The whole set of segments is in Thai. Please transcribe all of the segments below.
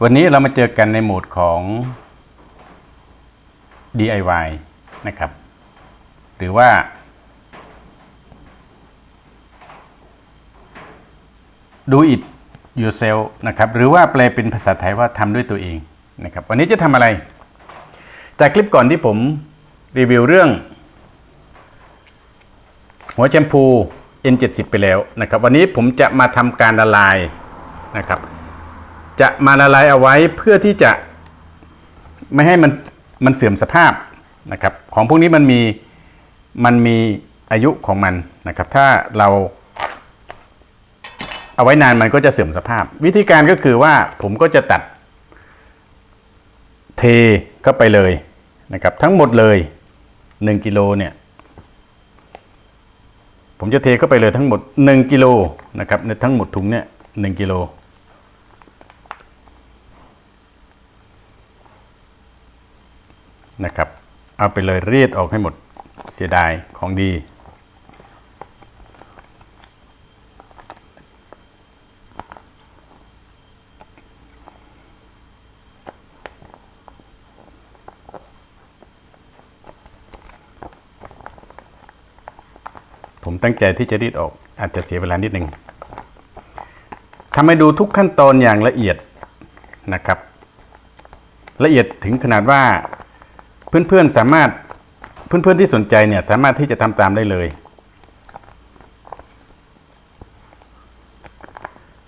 วันนี้เรามาเจอกันในโหมดของ DIY นะครับ หรือว่า do it yourself นะครับ หรือว่าแปลเป็นภาษาไทยว่าทำด้วยตัวเองนะครับ วันนี้จะทำอะไร จากคลิปก่อนที่ผมรีวิวเรื่อง หัวแชมพู N70 ไปแล้วนะครับ วันนี้ผมจะมาทำการละลายนะครับ จะมาละลายเอาไว้เพื่อที่จะไม่ให้มันมันเสื่อมสภาพนะครับของพวกนี้มันมีมันมีอายุของมันนะครับ ถ้าเราเอาไว้นานมันก็จะเสื่อมสภาพ วิธีการก็คือว่าผมก็จะตัดเทเข้าไปเลยนะครับทั้งหมดเลย 1กิโลเนี่ยผมจะเทเข้าไปเลยทั้งหมด 1กิโลนะครับในทั้งหมดถุงเนี่ย1กิโล นะครับ เอาไปเลยรีดออกให้หมดเสียดายของดี ผมตั้งใจที่จะรีดออกอาจจะเสียเวลานิดหนึ่งทำให้ดูทุกขั้นตอนอย่างละเอียดนะครับ ละเอียดถึงขนาดว่า เพื่อนๆสามารถเพื่อนๆที่สนใจเนี่ยสามารถที่จะทำตามได้เลย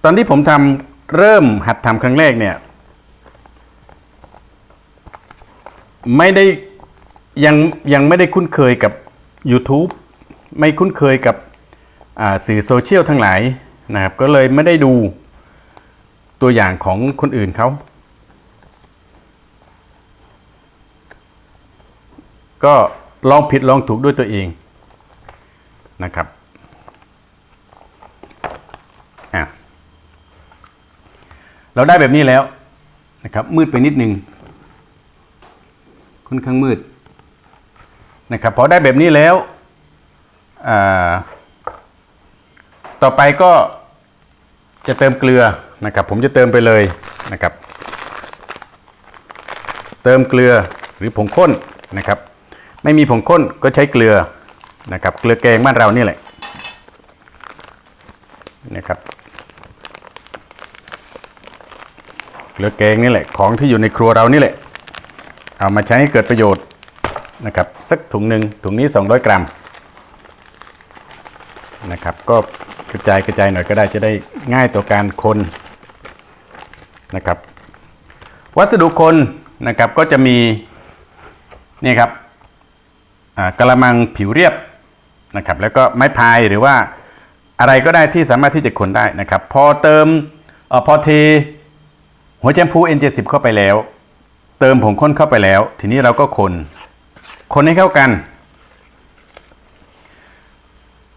ตอนที่ผมทำเริ่มหัดทำครั้งแรกเนี่ย ไม่ได้ยังยังไม่ได้คุ้นเคยกับ YouTube ไม่คุ้นเคยกับสื่อโซเชียลทั้งหลายนะครับก็เลยไม่ได้ดูตัวอย่างของคนอื่นเขา ก็ลองผิดลองถูกด้วยตัวเองนะครับอะเราได้แบบนี้แล้วนะครับมืดไปนิดนึงค่อนข้างมืดนะครับพอได้แบบนี้แล้วต่อไปก็จะเติมเกลือนะครับผมจะเติมไปเลยนะครับ เติมเกลือหรือผงข้นนะครับ ไม่มีผงข้นก็ใช้เกลือนะครับ เกลือแกงบ้านเรานี่แหละนะครับ เกลือแกงนี่แหละ ของที่อยู่ในครัวเรานี่แหละ เอามาใช้ให้เกิดประโยชน์นะครับ สักถุงหนึ่งถุงนี้ 200 กรัมนะครับ ก็กระจายกระจายหน่อยก็ได้จะได้ง่ายต่อการคนนะครับ วัสดุคนนะครับก็จะมีนี่ครับ กระมังผิวเรียบนะครับแล้วก็ไม้พายหรือว่าอะไรก็ได้ที่สามารถที่จะคนได้นะครับ พอเติมอพอเทหัวแชมพู N70 เข้าไปแล้ว เติมผงข้นเข้าไปแล้ว ทีนี้เราก็คน คนให้เข้ากัน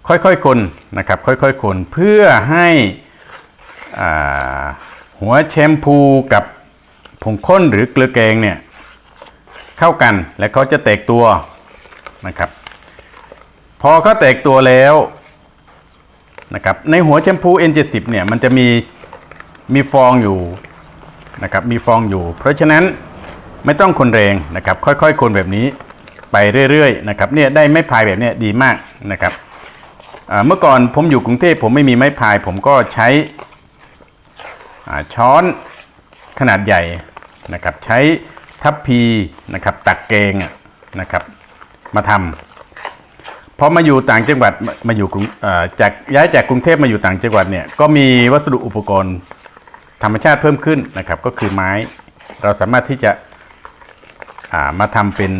ค่อยๆคนนะครับค่อยๆคนเพื่อให้หัวแชมพูกับผงข้นหรือเกลือแกงเนี่ยเข้ากันและเขาจะแตกตัว นะครับ พอเขาแตกตัวแล้วนะครับในหัวแชมพู N70 เนี่ยมันจะมีมีฟองอยู่นะครับมีฟองอยู่ เพราะฉะนั้นไม่ต้องคนแรงนะครับ ค่อยๆ คนแบบนี้ไปเรื่อยๆนะครับเนี่ยได้ไม้พายแบบเนี้ยดีมากนะครับเมื่อก่อนผมอยู่กรุงเทพผมไม่มีไม้พาย ผมก็ใช้ช้อนขนาดใหญ่นะครับ ใช้ทัพพีนะครับตักแกงนะครับ มาทำพอมาอยู่ต่างจังหวัดมาอยู่กรุงจากย้ายจากกรุงเทพมาอยู่ต่างจังหวัดเนี่ยก็มีวัสดุอุปกรณ์ธรรมชาติเพิ่มขึ้นนะครับ ก็คือไม้เราสามารถที่จะามาทำเป็น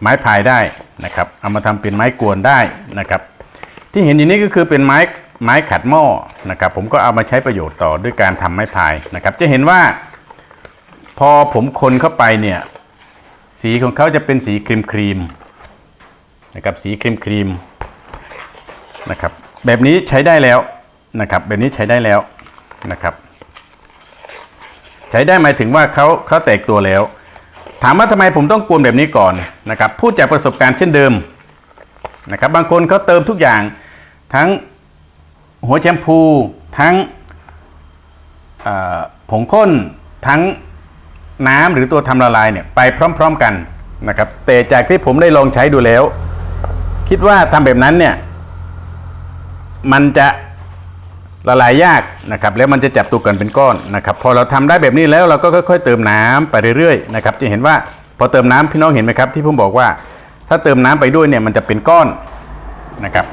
ไม้พายได้นะครับ เอามาทำเป็นไม้กวนได้นะครับ ที่เห็นอยู่นี้ก็คือเป็นไม้ไม้ขัดหม้อนะครับ ผมก็เอามาใช้ประโยชน์ต่อด้วยการทำไม้พายนะครับ จะเห็นว่าพอผมคนเข้าไปเนี่ย สีของเขาจะเป็นสีครีมครีมนะครับสีครีมครีมนะครับแบบนี้ใช้ได้แล้วนะครับแบบนี้ใช้ได้แล้วนะครับ ใช้ได้หมายถึงว่าเขาเขาแตกตัวแล้ว ถามว่าทำไมผมต้องกวนแบบนี้ก่อนนะครับพูดจากประสบการณ์เช่นเดิมนะครับบางคนเขาเติมทุกอย่าง ทั้งหัวแชมพูทั้งผงข้นทั้ง น้ำหรือตัวทำละลายเนี่ยไปพร้อม ๆกันนะครับแต่จากที่ผมได้ลองใช้ดูแล้ว คิดว่าทำแบบนั้นเนี่ยมันจะละลายยากนะครับแล้วมันจะจับตัวกันเป็นก้อนนะครับพอเราทำได้แบบนี้แล้วเราก็ค่อยๆเติมน้ำไปเรื่อยๆนะครับจะเห็นว่าพอเติมน้ำพี่น้องเห็นไหมครับที่ผมบอกว่า ถ้าเติมน้ำไปด้วยเนี่ยมันจะเป็นก้อนนะครับ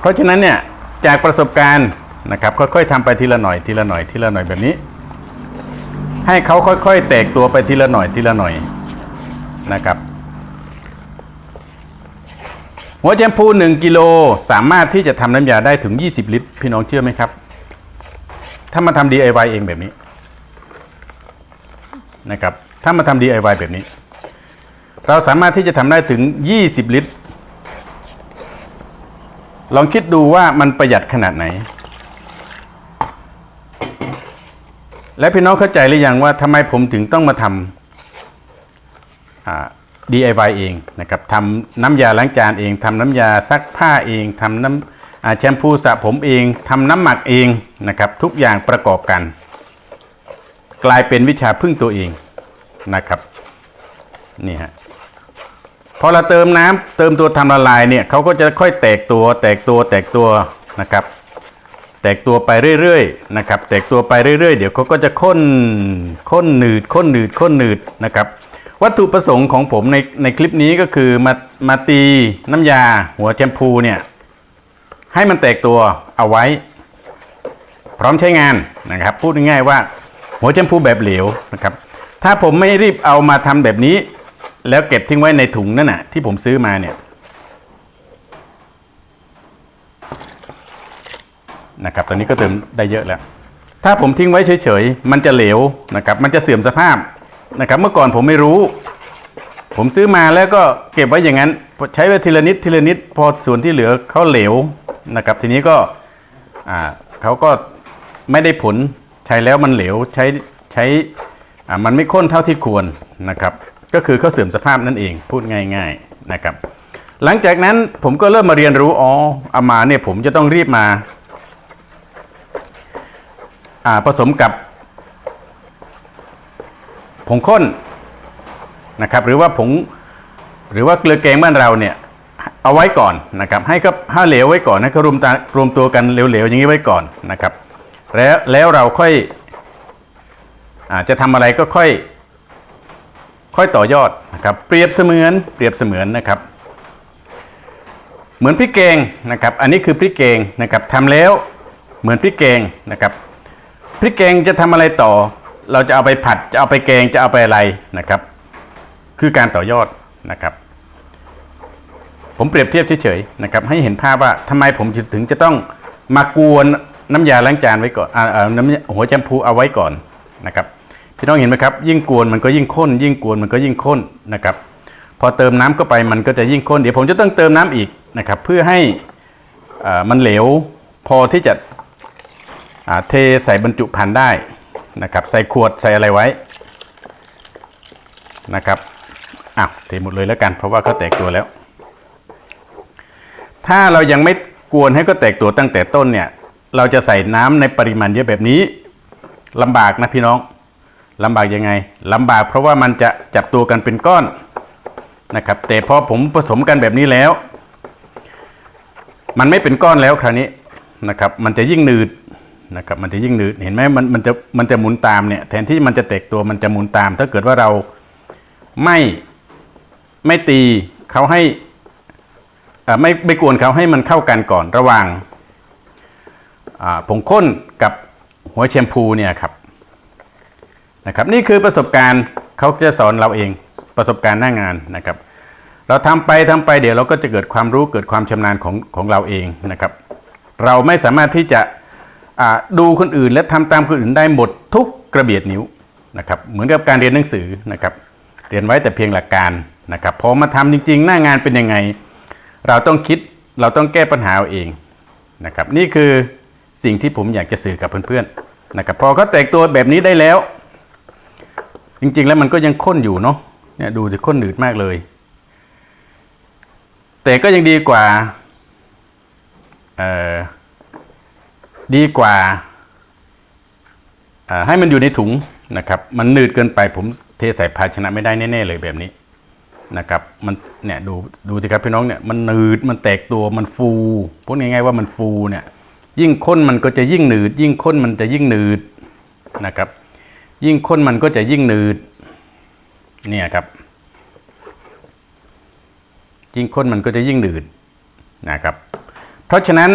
เพราะฉะนั้นเนี่ยจากประสบการณ์นะครับค่อยๆทำไปทีละหน่อยทีละหน่อยทีละหน่อยแบบนี้ ให้เขาค่อย ๆ แตกตัวไปทีละหน่อยทีละหน่อยนะครับ หัวแชมพู 1กิโลสามารถที่จะทำน้ำยาได้ถึง 20 ลิตร พี่น้องเชื่อไหมครับ ถ้ามาทำ DIY เองแบบนี้นะครับถ้ามาทำ DIY แบบนี้ เราสามารถที่จะทำได้ถึง 20 ลิตร ลองคิดดูว่ามันประหยัดขนาดไหน และพี่น้องเข้าใจหรือยังว่าทำไมผมถึงต้องมาทำ DIY เองนะครับทำน้ำยาล้างจานเองทำน้ำยาซักผ้าเองทำน้ำแชมพูสระผมเองทำน้ำหมักเองนะครับทุกอย่างประกอบกัน กลายเป็นวิชาพึ่งตัวเองนะครับนี่ฮะพอเราเติมน้ำเติมตัวทำละลายเนี่ยเขาก็จะค่อยแตกตัวแตกตัวแตกตัวนะครับ แตกตัวไปเรื่อยๆนะครับ แตกตัวไปเรื่อยๆ เดี๋ยวเขาก็จะข้นข้นหนืดข้นหนืดข้นหนืดนะครับ วัตถุประสงค์ของผมในในคลิปนี้ก็คือมามาตีน้ำยาหัวแชมพูเนี่ยให้มันแตกตัวเอาไว้ พร้อมใช้งานนะครับ พูดง่ายๆว่าหัวแชมพูแบบเหลวนะครับ ถ้าผมไม่รีบเอามาทำแบบนี้ แล้วเก็บทิ้งไว้ในถุงนั่นน่ะที่ผมซื้อมาเนี่ย นะครับตอนนี้ก็เติมได้เยอะแล้ว ถ้าผมทิ้งไว้เฉยๆ มันจะเหลวนะครับมันจะเสื่อมสภาพนะครับเมื่อก่อนผมไม่รู้ ผมซื้อมาแล้วก็เก็บไว้อย่างนั้น ใช้ไปทีละนิดทีละนิดพอส่วนที่เหลือเขาเหลวนะครับทีนี้ก็เขาก็ไม่ได้ผลใช้แล้วมันเหลวใช้ใช้มันไม่ข้นเท่าที่ควรนะครับก็คือเขาเสื่อมสภาพนั่นเองพูดง่าย ๆนะครับ หลังจากนั้นผมก็เริ่มมาเรียนรู้อ๋อเอามาเนี่ยผมจะต้องรีบมา ผสมกับผงข้นนะครับ หรือว่าผงหรือว่าเกลือแกงบ้านเราเนี่ยเอาไว้ก่อนนะครับ ให้ก็ห้าเหลวไว้ก่อนให้เขารวมตารวมตัวกันเหลวๆอย่างนี้ไว้ก่อนนะครับ แล้วแล้วเราค่อยอาจะทำอะไรก็ค่อย ค่อยต่อยอดนะครับเปรียบเสมือนเปรียบเสมือนนะครับ เหมือนพริกแกงนะครับ อันนี้คือพริกแกงนะครับทำแล้วเหมือนพริกแกงนะครับ ริกแกงจะทำอะไรต่อ เราจะเอาไปผัดจะเอาไปแกงจะเอาไปอะไรนะครับ คือการต่อยอดนะครับ ผมเปรียบเทียบเฉยๆนะครับ ให้เห็นภาพว่าทำไมผมถึงจะต้องมากวนน้ำยาล้างจานไว้ก่อนอ่าอ่าน้ำหัวแชมพูเอาไว้ก่อนนะครับพี่น้องเห็นไหมครับ ยิ่งกวนมันก็ยิ่งข้น ยิ่งกวนมันก็ยิ่งข้นนะครับ พอเติมน้ำเข้าไปมันก็จะยิ่งข้นเดี๋ยวผมจะต้องเติมน้ำอีกนะครับ เพื่อให้มันเหลวพอที่จะ เทใส่บรรจุภัณฑ์ได้นะครับใส่ขวดใส่อะไรไว้นะครับอ้าวเทหมดเลยแล้วกัน เพราะว่าเขาแตกตัวแล้ว ถ้าเรายังไม่กวนให้ก็แตกตัวตั้งแต่ต้นเนี่ยเราจะใส่น้ำในปริมาณเยอะแบบนี้ลำบากนะพี่น้องลำบากยังไงลำบากเพราะว่ามันจะจับตัวกันเป็นก้อนนะครับแต่พอผมผสมกันแบบนี้แล้ว มันไม่เป็นก้อนแล้วคราวนี้นะครับมันจะยิ่งหนืด นะครับมันจะยิ่งหนืดเห็นไหมมันมันจะมันจะหมุนตามเนี่ยแทนที่มันจะแตกตัวมันจะหมุนตาม ถ้าเกิดว่าเราไม่ไม่ตีเขาให้อ่าไม่ไม่กวนเขาให้มันเข้ากันก่อนระหว่างอ่าผงข้นกับหัวแชมพูเนี่ยครับนะครับนี่คือประสบการณ์เขาจะสอนเราเองประสบการณ์หน้างานนะครับ เราทำไปทำไปเดี๋ยวเราก็จะเกิดความรู้เกิดความชำนาญของของเราเองนะครับ เราไม่สามารถที่จะ ดูคนอื่นและทำตามคนอื่นได้หมดทุกกระเบียดนิ้วนะครับเหมือนกับการเรียนหนังสือนะครับเรียนไว้แต่เพียงหลักการนะครับพอมาทำจริง ๆ หน้างานเป็นยังไง เราต้องคิดเราต้องแก้ปัญหาเอาเองนะครับนี่คือสิ่งที่ผมอยากจะสื่อกับเพื่อนๆนะครับพอเขาแตกตัวแบบนี้ได้แล้ว จริงๆแล้วมันก็ยังข้นอยู่เนาะเนี่ยดูจะข้นหนืดมากเลย แต่ก็ยังดีกว่าเอ่อ ดีกว่า ให้มันอยู่ในถุงนะครับ มันหนืดเกินไปผมเทใส่ภาชนะไม่ได้แน่ๆเลยแบบนี้นะครับ มันเนี่ยดูดูสิครับพี่น้องเนี่ยมันหนืดมันแตกตัวมันฟูพูดง่ายๆว่ามันฟูเนี่ยยิ่งข้นมันก็จะยิ่งหนืด ยิ่งข้นมันจะยิ่งหนืดนะครับ ยิ่งข้นมันก็จะยิ่งหนืดเนี่ยครับ ยิ่งข้นมันก็จะยิ่งหนืดนะครับ เพราะฉะนั้น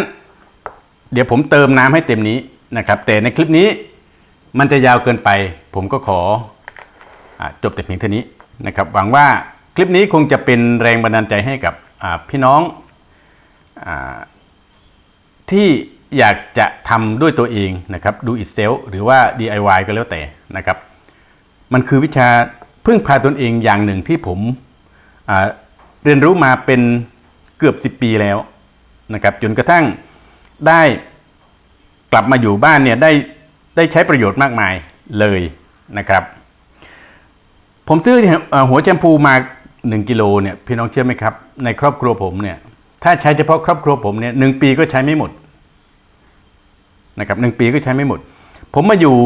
เดี๋ยวผมเติมน้ำให้เต็มนี้นะครับ แต่ในคลิปนี้มันจะยาวเกินไป ผมก็ขออจบแต่เพียงเท่านี้นะครับ หวังว่าคลิปนี้คงจะเป็นแรงบันดาลใจให้กับพี่น้องอที่อยากจะทำด้วยตัวเองนะครับ do it self หรือว่า DIY ก็แล้วแต่นะครับ มันคือวิชาพึ่งพาตนเองอย่างหนึ่งที่ผมเรียนรู้มาเป็นเกือบ 10 ปีแล้วนะครับจนกระทั่ง ได้กลับมาอยู่บ้านเนี่ยได้ได้ใช้ประโยชน์มากมายเลยนะครับ ผมซื้อหัวแชมพูมา 1กิโลเนี่ยพี่น้องเชื่อไหมครับ ในครอบครัวผมเนี่ยถ้าใช้เฉพาะครอบครัวผมเนี่ยหนึ่งปีก็ใช้ไม่หมดนะครับหนึ่งปีก็ใช้ไม่หมด ผมมาอยู่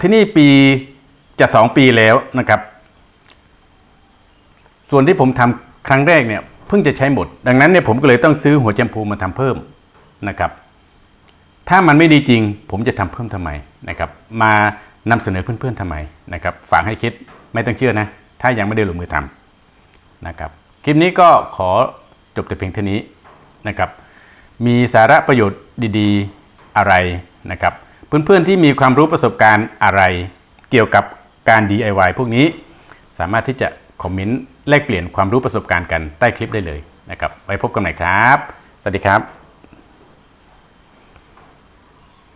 ที่นี่ปีจะสองปีแล้วนะครับ ส่วนที่ผมทำครั้งแรกเนี่ย เพิ่งจะใช้หมด ดังนั้นเนี่ยผมก็เลยต้องซื้อหัวแชมพูมาทำเพิ่มนะครับ ถ้ามันไม่ดีจริง ผมจะทำเพิ่มทำไมนะครับ มานำเสนอเพื่อนๆทำไมนะครับ ฝากให้คิดไม่ต้องเชื่อนะ ถ้ายังไม่ได้ลงมือทำนะครับ คลิปนี้ก็ขอจบแต่เพียงเท่านี้นะครับ มีสาระประโยชน์ดีๆอะไรนะครับ เพื่อนๆที่มีความรู้ประสบการณ์อะไร เกี่ยวกับการ DIY พวกนี้ สามารถที่จะคอมเมนต์ แลกเปลี่ยนความรู้ประสบการณ์กันใต้คลิปได้เลยนะครับไว้พบกันใหม่ครับ สวัสดีครับ